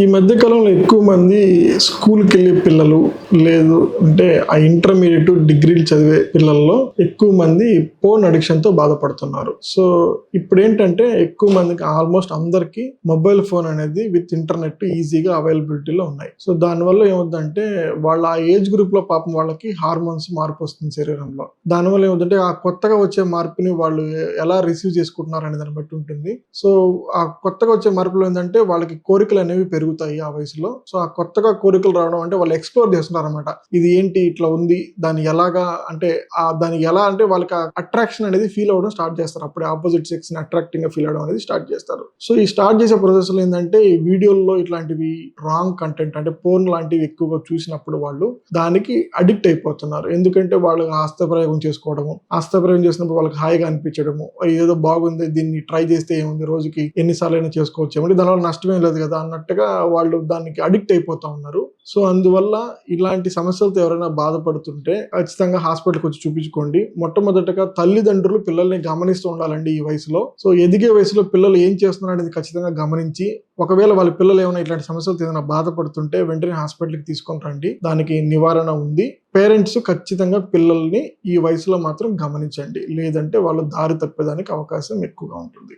ఈ మధ్య కాలంలో ఎక్కువ మంది స్కూల్కి వెళ్ళే పిల్లలు లేదు. అంటే ఆ ఇంటర్మీడియట్ డిగ్రీలు చదివే పిల్లల్లో ఎక్కువ మంది ఫోన్ అడిక్షన్తో బాధపడుతున్నారు. సో ఇప్పుడు ఏంటంటే ఎక్కువ మందికి ఆల్మోస్ట్ అందరికీ మొబైల్ ఫోన్ అనేది విత్ ఇంటర్నెట్ ఈజీగా అవైలబిలిటీలో ఉన్నాయి. సో దానివల్ల ఏమవుతుందంటే వాళ్ళ ఆ ఏజ్ గ్రూప్లో పాపం వాళ్ళకి హార్మోన్స్ మార్పు వస్తుంది శరీరంలో. దానివల్ల ఏమవుతుందంటే ఆ కొత్తగా వచ్చే మార్పుని వాళ్ళు ఎలా రిసీవ్ చేసుకుంటున్నారు అనే దాన్ని బట్టి ఉంటుంది. సో ఆ కొత్తగా వచ్చే మార్పులు ఏంటంటే వాళ్ళకి కోరికలు అనేవి పెరుగు పెరుగుతాయి ఆ వయసులో. సో ఆ కొత్తగా కోరికలు రావడం అంటే వాళ్ళు ఎక్స్ప్లోర్ చేస్తున్నారు అనమాట ఇది ఏంటి? ఇట్లా ఉంది. దాన్ని ఎలాగా అంటే ఆ దాన్ని ఎలా అంటే వాళ్ళకి అట్రాక్షన్ అనేది ఫీల్ అవ్వడం స్టార్ట్ చేస్తారు. అప్పుడే ఆపోజిట్ సెక్స్ని అట్రాక్టింగ్గా ఫీల్ అవడం అనేది స్టార్ట్ చేస్తారు. సో ఈ స్టార్ట్ చేసే ప్రాసెస్లో ఏంటంటే ఈ వీడియోల్లో ఇట్లాంటివి రాంగ్ కంటెంట్ అంటే పోర్న్ లాంటివి ఎక్కువగా చూసినప్పుడు వాళ్ళు దానికి అడిక్ట్ అయిపోతున్నారు. ఎందుకంటే వాళ్ళు హస్తప్రయోగం చేసుకోవడము హస్తప్రయోగం చేసినప్పుడు వాళ్ళకి హాయిగా అనిపించడము ఏదో బాగుంది దీన్ని ట్రై చేస్తే ఏముంది? రోజుకి ఎన్నిసార్లు అయినా చేసుకోవచ్చు ఏమంటే దానివల్ల నష్టమేం లేదు కదా అన్నట్టుగా వాళ్ళు దానికి అడిక్ట్ అయిపోతా ఉన్నారు. సో అందువల్ల ఇలాంటి సమస్యలతో ఎవరైనా బాధపడుతుంటే ఖచ్చితంగా హాస్పిటల్కి వచ్చి చూపించుకోండి. మొట్టమొదటగా తల్లిదండ్రులు పిల్లల్ని గమనిస్తూ ఉండాలండి ఈ వయసులో. సో ఎదిగే వయసులో పిల్లలు ఏం చేస్తున్నారు అనేది ఖచ్చితంగా గమనించి ఒకవేళ వాళ్ళ పిల్లలు ఏమైనా ఇట్లాంటి సమస్యలతో ఏదైనా బాధపడుతుంటే వెంటనే హాస్పిటల్కి తీసుకొని రండి. దానికి నివారణ ఉంది. పేరెంట్స్ ఖచ్చితంగా పిల్లల్ని ఈ వయసులో మాత్రం గమనించండి. లేదంటే వాళ్ళు దారి తప్పేదానికి అవకాశం ఎక్కువగా ఉంటుంది.